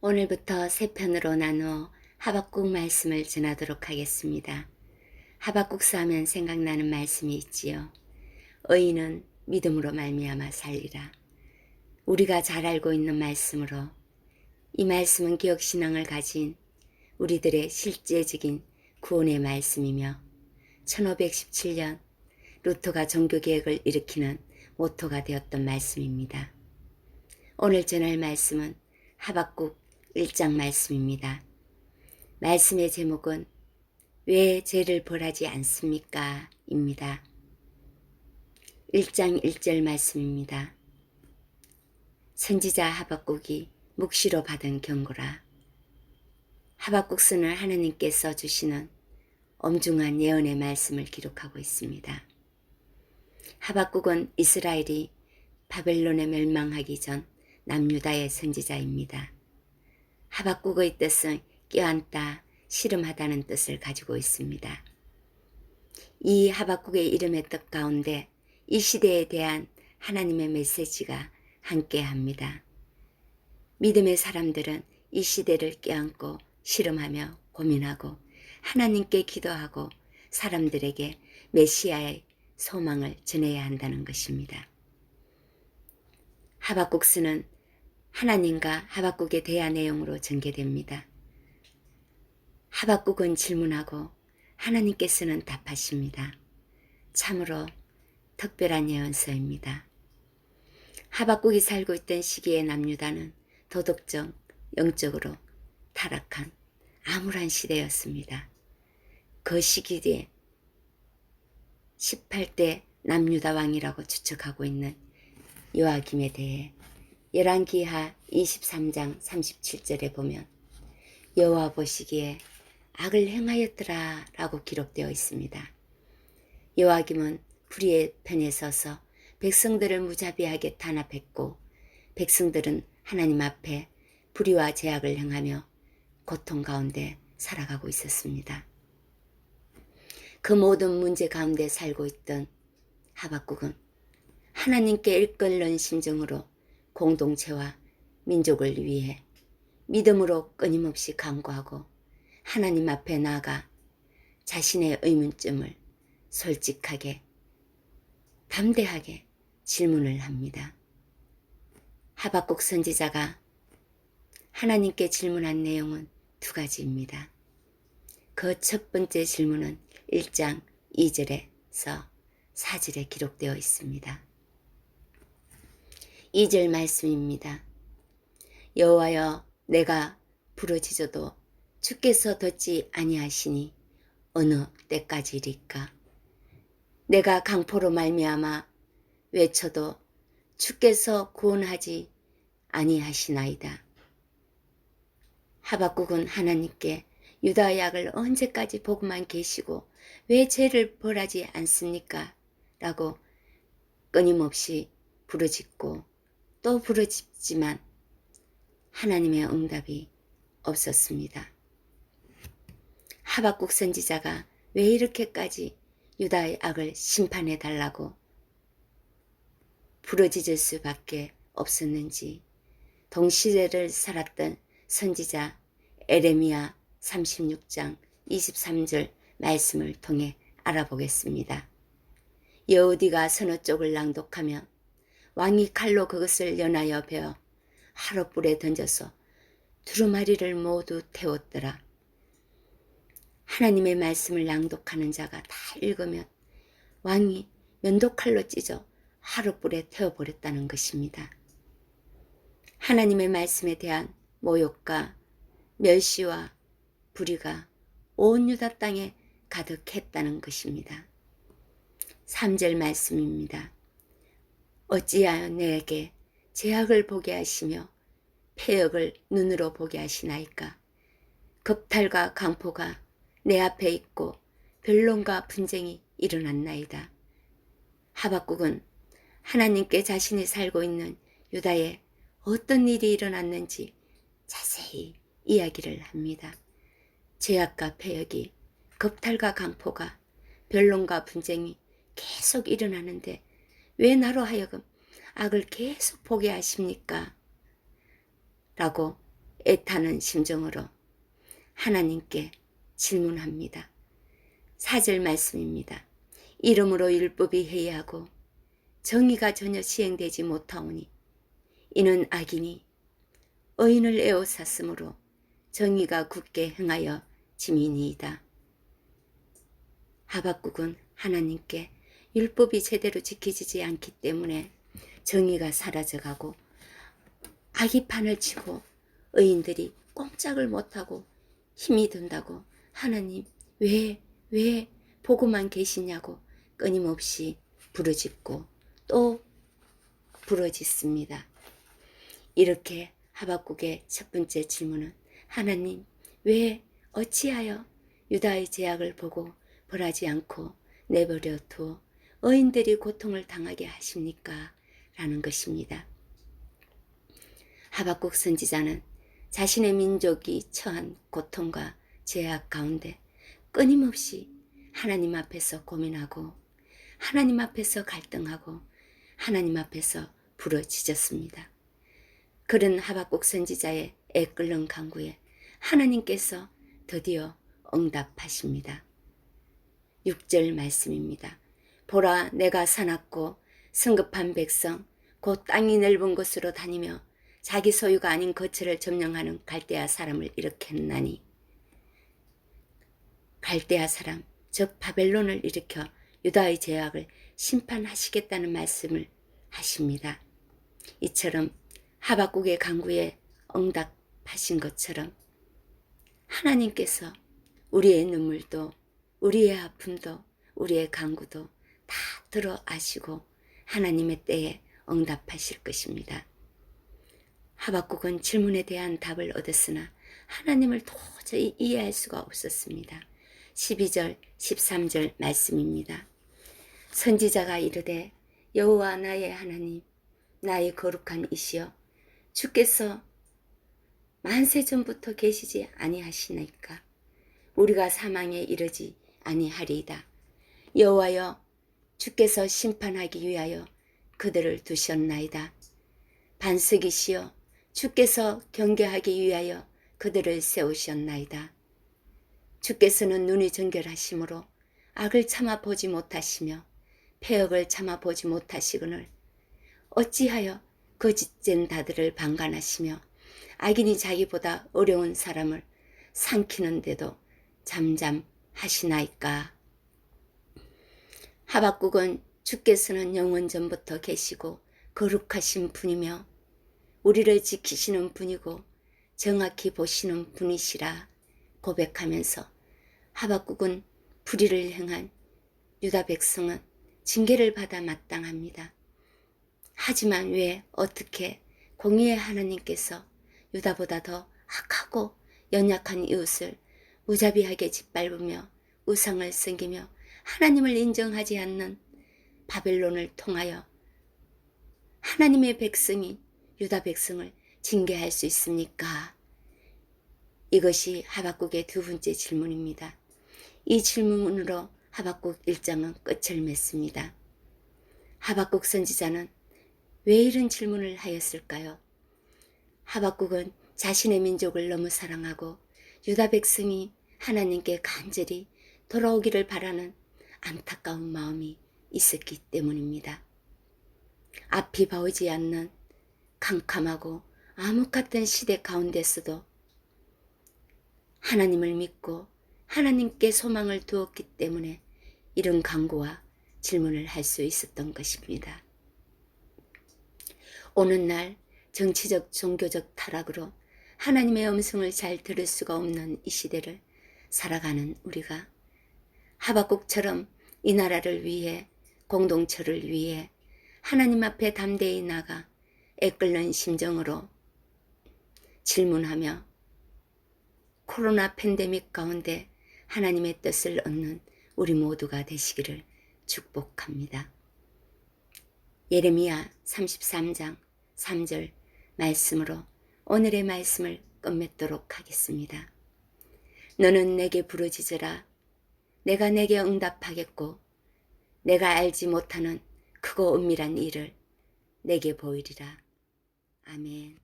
오늘부터 세 편으로 나누어 하박국 말씀을 전하도록 하겠습니다. 하박국서 하면 생각나는 말씀이 있지요. 의인은 믿음으로 말미암아 살리라. 우리가 잘 알고 있는 말씀으로 이 말씀은 기억신앙을 가진 우리들의 실제적인 구원의 말씀이며 1517년 루터가 종교개혁을 일으키는 모토가 되었던 말씀입니다. 오늘 전할 말씀은 하박국 1장 말씀입니다. 말씀의 제목은 왜 죄를 벌하지 않습니까? 입니다. 1장 1절 말씀입니다. 선지자 하박국이 묵시로 받은 경고라. 하박국서는 하나님께서 주시는 엄중한 예언의 말씀을 기록하고 있습니다. 하박국은 이스라엘이 바벨론에 멸망하기 전 남유다의 선지자입니다. 하박국의 뜻은 껴안다, 씨름하다는 뜻을 가지고 있습니다. 이 하박국의 이름의 뜻 가운데 이 시대에 대한 하나님의 메시지가 함께합니다. 믿음의 사람들은 이 시대를 껴안고 씨름하며 고민하고 하나님께 기도하고 사람들에게 메시아의 소망을 전해야 한다는 것입니다. 하박국스는 하나님과 하박국에 대한 내용으로 전개됩니다. 하박국은 질문하고 하나님께서는 답하십니다. 참으로 특별한 예언서입니다. 하박국이 살고 있던 시기의 남유다는 도덕적, 영적으로 타락한 암울한 시대였습니다. 그 시기에 18대 남유다 왕이라고 추측하고 있는 요아김에 대해 열왕기하 23장 37절에 보면 여호와 보시기에 악을 행하였더라 라고 기록되어 있습니다. 요아김은 불의의 편에 서서 백성들을 무자비하게 탄압했고 백성들은 하나님 앞에 불의와 제약을 행하며 고통 가운데 살아가고 있었습니다. 그 모든 문제 가운데 살고 있던 하박국은 하나님께 일끓는 심정으로 공동체와 민족을 위해 믿음으로 끊임없이 간구하고 하나님 앞에 나아가 자신의 의문점을 솔직하게 담대하게 질문을 합니다. 하박국 선지자가 하나님께 질문한 내용은 두 가지입니다. 그 첫 번째 질문은 1장 2절에서 4절에 기록되어 있습니다. 2절 말씀입니다. 여호와여 내가 부러지져도 주께서 듣지 아니하시니 어느 때까지리까 내가 강포로 말미암아 외쳐도 주께서 구원하지 아니하시나이다. 하박국은 하나님께 유다의 약을 언제까지 보고만 계시고 왜 죄를 벌하지 않습니까? 라고 끊임없이 부르짖고 또 부르짖지만 하나님의 응답이 없었습니다. 하박국 선지자가 왜 이렇게까지 유다의 악을 심판해 달라고 부러지질 수밖에 없었는지 동시대를 살았던 선지자 에레미야 36장 23절 말씀을 통해 알아보겠습니다. 여우디가 서너 쪽을 낭독하며 왕이 칼로 그것을 연하여 베어 하룻불에 던져서 두루마리를 모두 태웠더라. 하나님의 말씀을 낭독하는 자가 다 읽으면 왕이 면도칼로 찢어 하룻불에 태워버렸다는 것입니다. 하나님의 말씀에 대한 모욕과 멸시와 불의가 온 유다 땅에 가득했다는 것입니다. 3절 말씀입니다. 어찌하여 내게 제약을 보게 하시며 폐역을 눈으로 보게 하시나이까. 겁탈과 강포가 내 앞에 있고 변론과 분쟁이 일어났나이다. 하박국은 하나님께 자신이 살고 있는 유다에 어떤 일이 일어났는지 자세히 이야기를 합니다. 제약과 폐역이 겁탈과 강포가 변론과 분쟁이 계속 일어나는데 왜 나로 하여금 악을 계속 보게 하십니까? 라고 애타는 심정으로 하나님께 질문합니다. 사절 말씀입니다. 이름으로 율법이 해이하고 정의가 전혀 시행되지 못하오니 이는 악이니 의인을 에워쌌으므로 정의가 굳게 행하여 짐이니이다. 하박국은 하나님께 율법이 제대로 지켜지지 않기 때문에 정의가 사라져가고 악이 판을 치고 의인들이 꼼짝을 못하고 힘이 든다고 하나님 왜, 왜 보고만 계시냐고 끊임없이 부르짖고 또 부르짖습니다. 이렇게 하박국의 첫 번째 질문은 하나님 왜 어찌하여 유다의 제약을 보고 벌하지 않고 내버려 두어 의인들이 고통을 당하게 하십니까? 라는 것입니다. 하박국 선지자는 자신의 민족이 처한 고통과 제약 가운데 끊임없이 하나님 앞에서 고민하고 하나님 앞에서 갈등하고 하나님 앞에서 부러지졌습니다. 그런 하박국 선지자의 애끓는 강구에 하나님께서 드디어 응답하십니다. 6절 말씀입니다. 보라 내가 사납고 성급한 백성 곧 땅이 넓은 곳으로 다니며 자기 소유가 아닌 거처를 점령하는 갈대아 사람을 일으켰나니 갈대아 사람 즉 바벨론을 일으켜 유다의 제약을 심판하시겠다는 말씀을 하십니다. 이처럼 하박국의 강구에 응답하신 것처럼 하나님께서 우리의 눈물도 우리의 아픔도 우리의 강구도 다 들어 아시고 하나님의 때에 응답하실 것입니다. 하박국은 질문에 대한 답을 얻었으나 하나님을 도저히 이해할 수가 없었습니다. 12절, 13절 말씀입니다. 선지자가 이르되 여호와 나의 하나님 나의 거룩한 이시여 주께서 만세 전부터 계시지 아니하시나이까 우리가 사망에 이르지 아니하리이다. 여호와여 주께서 심판하기 위하여 그들을 두셨나이다. 반석이시여 주께서 경계하기 위하여 그들을 세우셨나이다. 주께서는 눈이 정결하심으로 악을 참아 보지 못하시며 폐역을 참아 보지 못하시거늘 어찌하여 거짓된 다들을 방관하시며 악인이 자기보다 어려운 사람을 삼키는데도 잠잠하시나이까. 하박국은 주께서는 영원 전부터 계시고 거룩하신 분이며 우리를 지키시는 분이고 정확히 보시는 분이시라 고백하면서 하박국은 불의를 행한 유다 백성은 징계를 받아 마땅합니다. 하지만 왜 어떻게 공의의 하나님께서 유다보다 더 악하고 연약한 이웃을 무자비하게 짓밟으며 우상을 섬기며 하나님을 인정하지 않는 바벨론을 통하여 하나님의 백성이 유다 백성을 징계할 수 있습니까? 이것이 하박국의 두 번째 질문입니다. 이 질문으로 하박국 1장은 끝을 맺습니다. 하박국 선지자는 왜 이런 질문을 하였을까요? 하박국은 자신의 민족을 너무 사랑하고 유다 백성이 하나님께 간절히 돌아오기를 바라는 안타까운 마음이 있었기 때문입니다. 앞이 보이지 않는 캄캄하고 암흑 같은 시대 가운데서도 하나님을 믿고 하나님께 소망을 두었기 때문에 이런 강구와 질문을 할 수 있었던 것입니다. 오는 날 정치적 종교적 타락으로 하나님의 음성을 잘 들을 수가 없는 이 시대를 살아가는 우리가 하박국처럼 이 나라를 위해 공동체를 위해 하나님 앞에 담대히 나가 애끓는 심정으로 질문하며 코로나 팬데믹 가운데 하나님의 뜻을 얻는 우리 모두가 되시기를 축복합니다. 예레미야 33장 3절 말씀으로 오늘의 말씀을 끝맺도록 하겠습니다. 너는 내게 부르짖으라. 내가 내게 응답하겠고 내가 알지 못하는 크고 은밀한 일을 내게 보이리라. 아멘.